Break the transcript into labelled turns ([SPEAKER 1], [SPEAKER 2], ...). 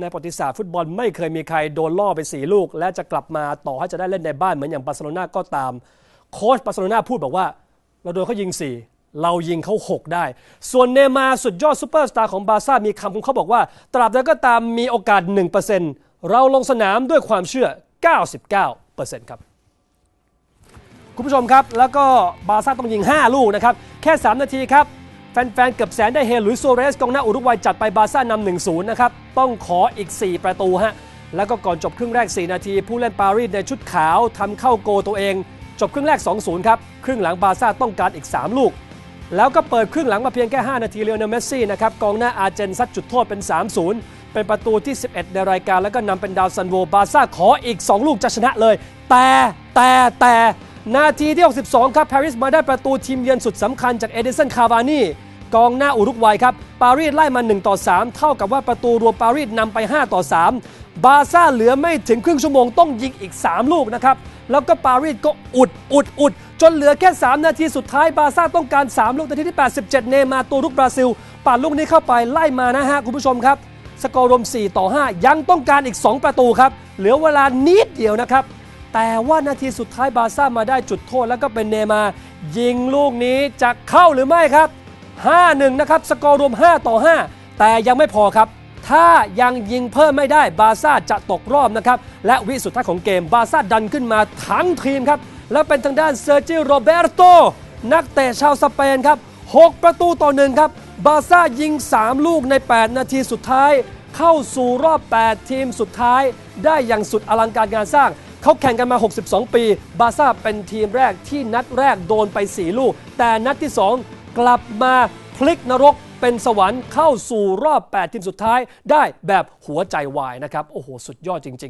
[SPEAKER 1] ในประวัติศาสตร์ฟุตบอลไม่เคยมีใครโดนล่อไป4ลูก และจะกลับมาต่อให้จะได้เล่นในบ้านเหมือนอย่างบาร์เซโลนาก็ตาม โค้ชบาร์เซโลนาพูดบอกว่า เราโดนเขายิง 4 เรายิงเขา 6 ได้ ส่วนเนมาสุดยอดซูเปอร์สตาร์ของบาร์ซ่ามีคำของเขาบอกว่า ตราบใดก็ตามมีโอกาส 1%เราลงสนามด้วยความเชื่อ 99%ครับคุณผู้ชมครับ แล้วก็บาร์ซ่าต้องยิง 5 ลูกนะครับ แค่ 3 นาทีครับ แฟนๆ เกือบแสนได้เฮหลุยส์โซเรสกองหน้าอุรุกวัยจัดไปบาซ่านำ1-0 นะครับ ต้องขออีก 4 ประตูฮะ แล้วก็ก่อนจบครึ่งแรก 4 นาที ผู้เล่นปารีสในชุดขาวทำเข้าโกตัวเอง จบครึ่งแรก 2-0 ครับ ครึ่งหลังบาซ่าต้องการอีก 3 ลูก แล้วก็เปิดครึ่งหลังมาเพียงแค่ 5 นาทีเลโอเนลเมสซี่นะครับกองหน้าอาร์เจนซัดจุดโทษเป็น 3-0 เป็นประตูที่ 11 ในรายการแล้วก็นำเป็นดาวซันโวบาซ่าขออีก 2 ลูกจะชนะเลย แต่แต่แต่นาทีที่ 62 ครับปารีสมาได้ประตูทีมเยือนสุดสำคัญจากเอเดสันคาวานี กองหน้าอุรุกวัยครับ ปารีสไล่มา 1 ต่อ 3 เท่ากับว่าประตูรวมปารีสนำไป 5 ต่อ 3 บาซ่าเหลือไม่ถึงครึ่งชั่วโมงต้องยิงอีก 3 ลูกนะครับ แล้วก็ปารีสก็อุดอุดอุด จนเหลือแค่ 3 นาทีสุดท้ายบาซ่าต้องการ 3 ลูกนาทีที่ 87 เนมาตัวรุกบราซิลปาดลูกนี้เข้าไปไล่มานะฮะคุณผู้ชมครับ สกอร์รวม 4 ต่อ 5 ยังต้องการอีก 2 ประตูครับเหลือเวลานิดเดียวนะครับแต่ว่านาทีสุดท้ายบาซ่ามาได้จุดโทษแล้วก็เป็นเนมา ยิงลูกนี้จะเข้าหรือไม่ครับ 5-1 นะครับ สกอร์รวม 5 ต่อ 5 แต่ยังไม่พอครับ ถ้ายังยิงเพิ่มไม่ได้บาซ่าจะตกรอบนะครับ และวิสุดท้ายของเกมบาซ่าดันขึ้นมาทั้งทีมครับ และเป็นทางด้านเซอร์จิโรเบร์โตนักเตะชาวสเปนครับ 6 ประตูต่อหนึ่งครับ บาซ่ายิง 3 ลูกใน 8 นาทีสุดท้าย เข้าสู่รอบ 8 ทีมสุดท้าย ได้อย่างสุดอลังการงานสร้างเขาแข่งกันมา 62 ปี บาซ่าเป็นทีมแรกที่นัดแรกโดนไป 4 ลูก แต่นัดที่ 2 กลับมาพลิกนรกเป็นสวรรค์เข้าสู่รอบ 8 ทีมสุดท้ายได้แบบหัวใจวายนะครับ โอ้โห สุดยอดจริง ๆ